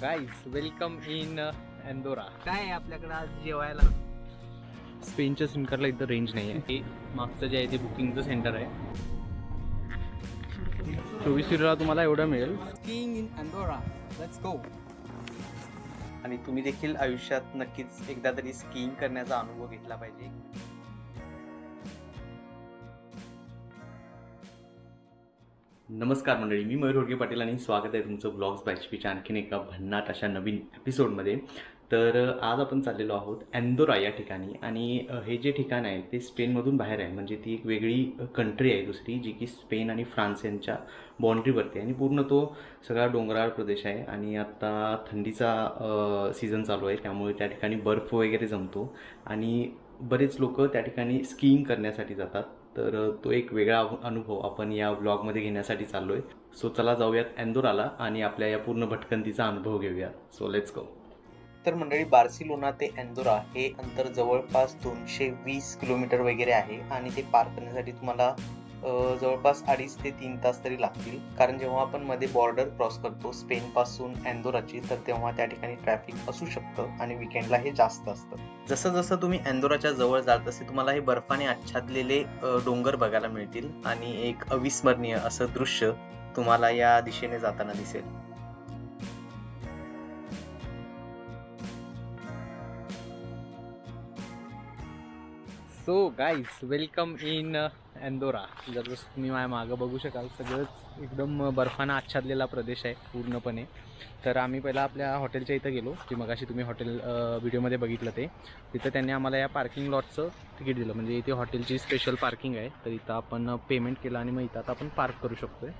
Guys welcome in एंदोरा काय आहे आपल्याकडे आज जेवायला? स्पेनच्या सिम कार्डला इथं रेंज नाही आहे मागचं जे आहे ते बुकिंगचं सेंटर आहे. चोवीस सीटला तुम्हाला एवढं मिळेल. Skiing in Andorra let's go आणि तुम्ही देखील आयुष्यात नक्कीच एकदा तरी स्कीइंग करण्याचा अनुभव घेतला पाहिजे. नमस्कार मंडळी मी मयूर होडगे पाटील आणि स्वागत आहे तुमचं ब्लॉग्स बायचपीच्या आणखीन एका भन्नाट अशा नवीन एपिसोडमध्ये तर आज आपण चाललेलो आहोत अँदोरा या ठिकाणी आणि हे जे ठिकाण आहे ते स्पेनमधून बाहेर आहे. म्हणजे ती एक वेगळी कंट्री आहे दुसरी जी की स्पेन आणि फ्रान्स यांच्या बाँड्रीवरती आहे. आणि पूर्ण तो सगळा डोंगराळ प्रदेश आहे आणि आत्ता थंडीचा सीझन चालू आहे. त्यामुळे त्या ठिकाणी बर्फ वगैरे जमतो. आणि बरेच लोक त्या ठिकाणी स्कीइंग करण्यासाठी जातात. तर तो एक वेगळा अनुभव आपण या ब्लॉगमध्ये घेण्यासाठी चाललो आहे सो चला जाऊयात एंदोराला आणि आपल्या या पूर्ण भटकंतीचा अनुभव घेऊया सो लेट्स गो तर मंडळी बार्सिलोना ते अँदोरा हे अंतर जवळपास दोनशे वीस किलोमीटर वगैरे आहे आणि ते पार करण्यासाठी तुम्हाला जवळपास अडीच ते तीन तास तरी लागतील. कारण जेव्हा आपण मध्ये बॉर्डर क्रॉस करतो स्पेन पासून अँदोराची तर तेव्हा त्या ठिकाणी ट्रॅफिक असू शकतं आणि विकेंडला हे जास्त असतं. जसं जसं तुम्ही अँदोराच्या जवळ जाल तसे तुम्हाला हे बर्फाने आच्छादलेले डोंगर बघायला मिळतील. आणि एक अविस्मरणीय असं दृश्य तुम्हाला या दिशेने जाताना दिसेल. So guys welcome in Andorra जर जसं तुम्ही माझ्या मागं बघू शकाल सगळंच एकदम uh, बर्फानं आच्छादलेला प्रदेश आहे पूर्णपणे. तर आम्ही पहिला आपल्या हॉटेलच्या इथं गेलो की मगाशी तुम्ही हॉटेल uh, व्हिडिओमध्ये बघितलं ते. तिथं त्यांनी आम्हाला या पार्किंग लॉटचं तिकीट दिलं. म्हणजे इथे हॉटेलची स्पेशल पार्किंग आहे. तर इथं आपण uh, पेमेंट केलं आणि मग इथं आता आपण पार्क करू शकतो आहे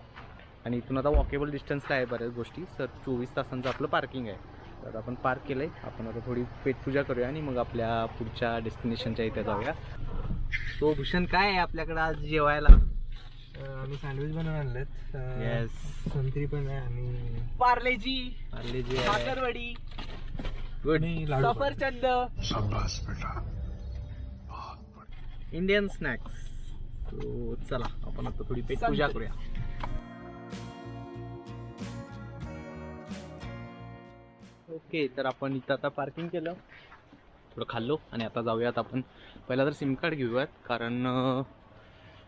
आणि इथून आता वॉकेबल डिस्टन्सला आहे बऱ्याच गोष्टी? सर चोवीस तासांचं आपलं पार्किंग आहे. तर आपण पार्क केलं आहे आपण आता थोडी पेटपूजा करूया आणि मग आपल्या पुढच्या डेस्टिनेशनच्या इथे जाऊया. तो भूषण काय आहे आपल्याकडे आज जेवायला? आम्ही सँडविच बनवून आणलेत. येस संत्री पण आहे आणि पार्लेजी आले जे आहे. साखरवडी गुड. सफरचंद. इंडियन स्नॅक्स सो चला आपण आता थोडी पेटपूजा. करूया. ओके तर आपण इथं आता पार्किंग केलं. थोडं खाल्लो आणि आता जाऊयात आपण. पहिला तर सिम कार्ड घेऊयात कारण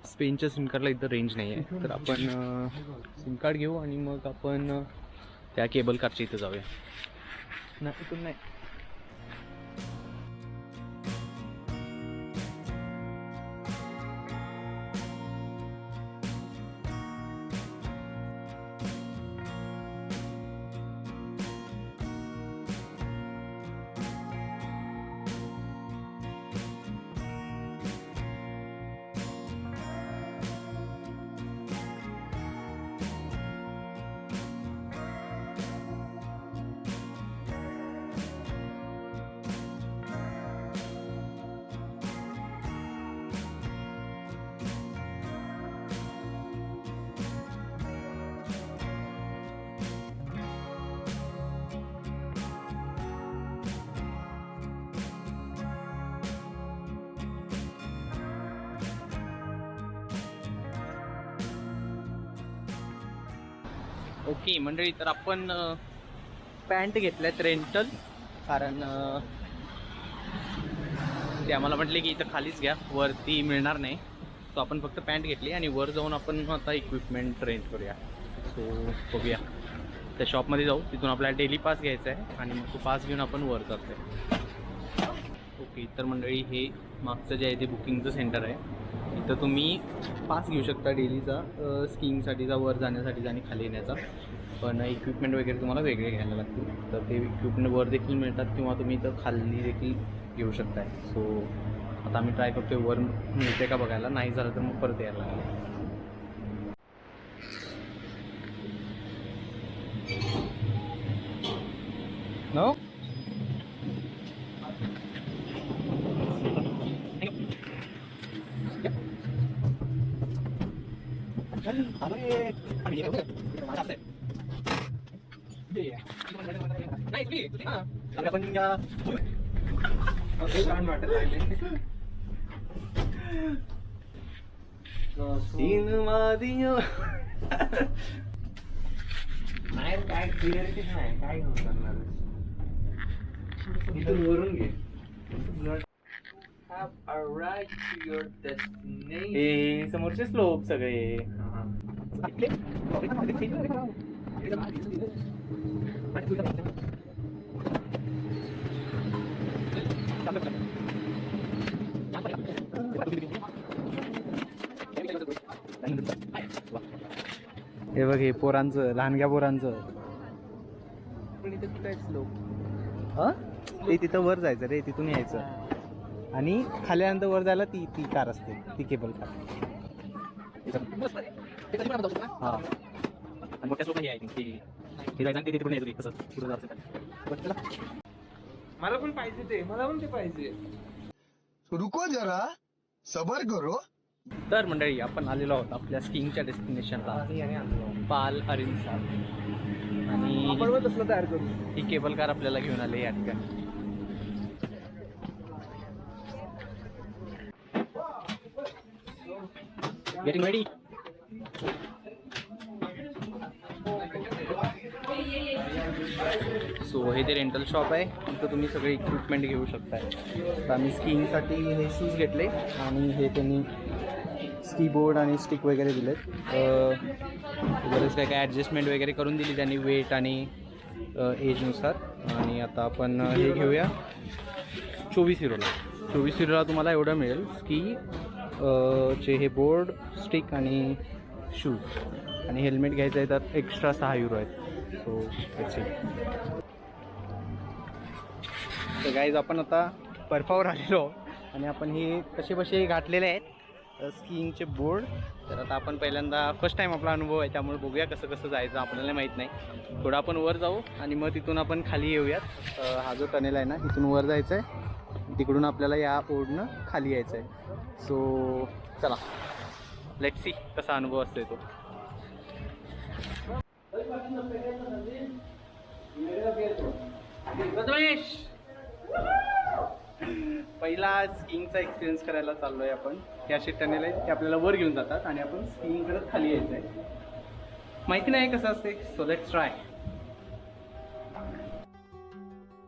स्पेनच्या सिम कार्डला इथं रेंज नाही आहे तर आपण सिम कार्ड घेऊ आणि मग आपण त्या केबल कारच्या इथं जाऊया. नाही इथून नाही. ओके मंडळी तर आपण पॅन्ट घेतल्यात रेंटल कारण ते आम्हाला म्हटले की इथं खालीच घ्या वरती मिळणार नाही. सो आपण फक्त पॅन्ट घेतली आणि वर जाऊन आपण आता इक्विपमेंट रेंट करूया. सो बघूया. त्या शॉपमध्ये जाऊ तिथून आपल्याला डेली पास घ्यायचा आहे आणि मग तो पास घेऊन आपण वर जातो ओके तर मंडळी हे मागचं जे आहे ते बुकिंगचं सेंटर आहे. इथं तुम्ही पास घेऊ शकता डेलीचा स्कीइंगसाठीचा वर जाण्यासाठीचा आणि खाली येण्याचा. पण इक्विपमेंट वगैरे तुम्हाला वेगळे घ्यायला लागतील. तर ते इक्विपमेंट वर देखील मिळतात किंवा तुम्ही इथं खाली देखील घेऊ शकताय. सो आता आम्ही ट्राय करतोय वर मिळते का बघायला. नाही झालं तर मग परत यायला लागेल. No? छान वाटत लागले तीन वादियों नाही काय क्लिअरिटी नाही काय घेऊन Have arrived to your destination. हे समोरचे स्लोप सगळे. हे बघ हे पोरांचं लहानग्या पोरांचं. पण इथे कुठे लोक हा? ते तिथं वर जायचं रे तिथून यायचं. आणि खाली आल्यानंतर वर जायला ती ती कार असते ती केबल कार हा. मला पण पाहिजे ते मला पण ते पाहिजे. रुको जरा सबर करो. तर मंडळी आपण आलेलो आहोत आपल्या स्कीइंगच्या डेस्टिनेशनला पाल अरिंसा. आणि तयार करू. ही केबल कार आपल्याला घेऊन आले या ठिकाणी Getting ready. सो हे ते रेंटल शॉप आहे तिथं तुम्ही सगळे इक्विपमेंट घेऊ शकताय. तर आम्ही स्कीइंगसाठी हे शूज घेतले आणि हे त्यांनी स्की बोर्ड आणि स्टिक वगैरे दिलेत. बरेच काय काय ॲडजस्टमेंट वगैरे करून दिली त्यांनी वेट आणि एजनुसार आणि आता आपण हे घेऊया. चोवीस हिरोला. चोवीस हिरोला तुम्हाला एवढं मिळेल. की चे हे बोर्ड स्टिक आणि शूज आणि हेल्मेट घ्यायचं आहे तर एक्स्ट्रा सहा युरो आहेत. सो तर गाईज आपण आता बर्फावर आलेलो आणि आपण हे कसे बसे घातलेले आहेत स्कीइंगचे बोर्ड तर आता आपण पहिल्यांदा फर्स्ट टाईम आपला अनुभव आहे त्यामुळे बघूया कसं कसं जायचं आपल्याला माहीत नाही. थोडं आपण वर जाऊ आणि मग तिथून आपण खाली येऊयात. हा जो टनेल आहे ना इथून वर जायचं आहे तिकडून आपल्याला या ओढनं खाली यायचं आहे. सो चला. लेट सी कसा अनुभव असतोय तो. पहिला स्कीइंगचा एक्सपिरियन्स करायला चाललोय आपण. हे असे टनेल आहेत ते आपल्याला वर घेऊन जातात आणि आपण स्कीइंग करत खाली यायचं आहे माहिती नाही कसं असते? सो लेट्स ट्राय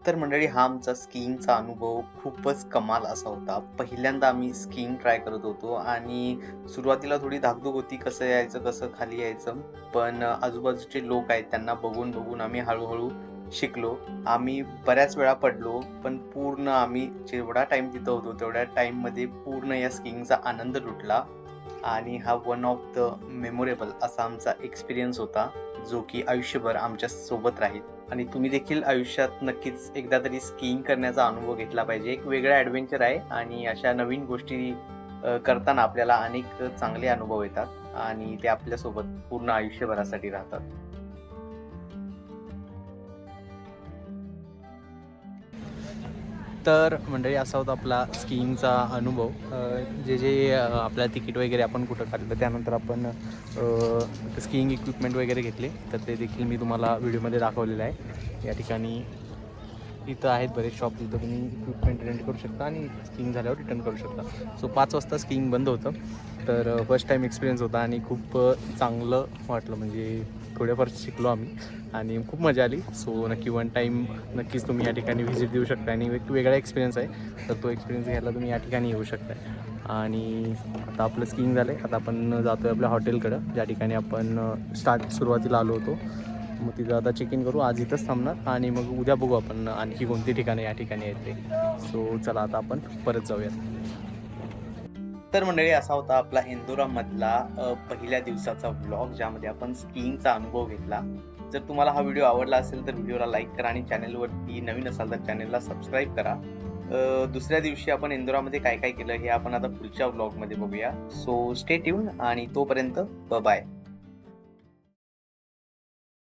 तर मंडळी हा आमचा स्कीइंगचा अनुभव खूपच कमाल असा होता. पहिल्यांदा आम्ही स्कीइंग ट्राय करत होतो आणि सुरुवातीला थोडी धाकधूक होती कसं यायचं कसं खाली यायचं. पण आजूबाजूचे लोक आहेत त्यांना बघून बघून आम्ही हळूहळू शिकलो. आम्ही बऱ्याच वेळा पडलो पण पूर्ण आम्ही जेवढा टाइम तिथं होतो तेवढ्या टाइममध्ये पूर्ण या स्कीइंगचा आनंद लुटला. आणि हा वन ऑफ द मेमोरेबल असा आमचा एक्सपिरियन्स होता. जो की आयुष्यभर आमच्यासोबत राहील. आणि तुम्ही देखील आयुष्यात नक्कीच एकदा तरी स्कीइंग करण्याचा अनुभव घेतला पाहिजे. एक वेगळा ॲडव्हेंचर आहे आणि अशा नवीन गोष्टी करताना आपल्याला अनेक चांगले अनुभव येतात आणि ते आपल्यासोबत पूर्ण आयुष्यभरासाठी राहतात. तर मंडळी असा होता आपला स्कीइंगचा अनुभव. जे जे आपल्या तिकीट वगैरे आपण कुठं काढलं त्यानंतर आपण स्कीईंग इक्विपमेंट वगैरे घेतले तर ते देखील मी तुम्हाला व्हिडिओमध्ये दाखवलेलं आहे. या ठिकाणी इथं आहेत बरेच शॉप तिथं तुम्ही इक्विपमेंट रेंट करू शकता आणि स्किंग झाल्यावर रिटर्न करू शकता. सो पाच वाजता स्किंग बंद होतं. तर फर्स्ट टाईम एक्सपिरियन्स होता आणि खूप चांगलं वाटलं. म्हणजे थोड्याफार शिकलो आम्ही आणि खूप मजा आली. सो नक्की वन टाईम नक्कीच तुम्ही या ठिकाणी व्हिजिट देऊ शकता आणि एक वेगळा एक्सपिरियन्स आहे. तर तो एक्सपिरियन्स घ्यायला तुम्ही या ठिकाणी येऊ शकता आणि आता आपलं स्किंग झालं आहे आता आपण जातो आहे आपल्या हॉटेलकडं ज्या ठिकाणी आपण स्टार्ट सुरुवातीला आलो होतो. मग तिथं आता चेक इन करू. आज इथंच थांबणार आणि मग उद्या बघू आपण आणखी कोणती ठिकाणं या ठिकाणी आहेत ते. सो चला आता आपण परत जाऊयात. तर मंडळी असा होता आपला इंदोरा मधला पहिल्या दिवसाचा व्लॉग ज्यामध्ये आपण स्कीइंगचा अनुभव घेतला. जर तुम्हाला हा व्हिडिओ आवडला असेल तर व्हिडिओला लाईक करा आणि चॅनलवरती नवीन असाल तर चॅनलला सबस्क्राईब करा. दुसऱ्या दिवशी आपण इंदोरामध्ये काय काय केलं हे आपण आता पुढच्या व्लॉगमध्ये बघूया. सो स्टे ट्यून आणि तोपर्यंत बाय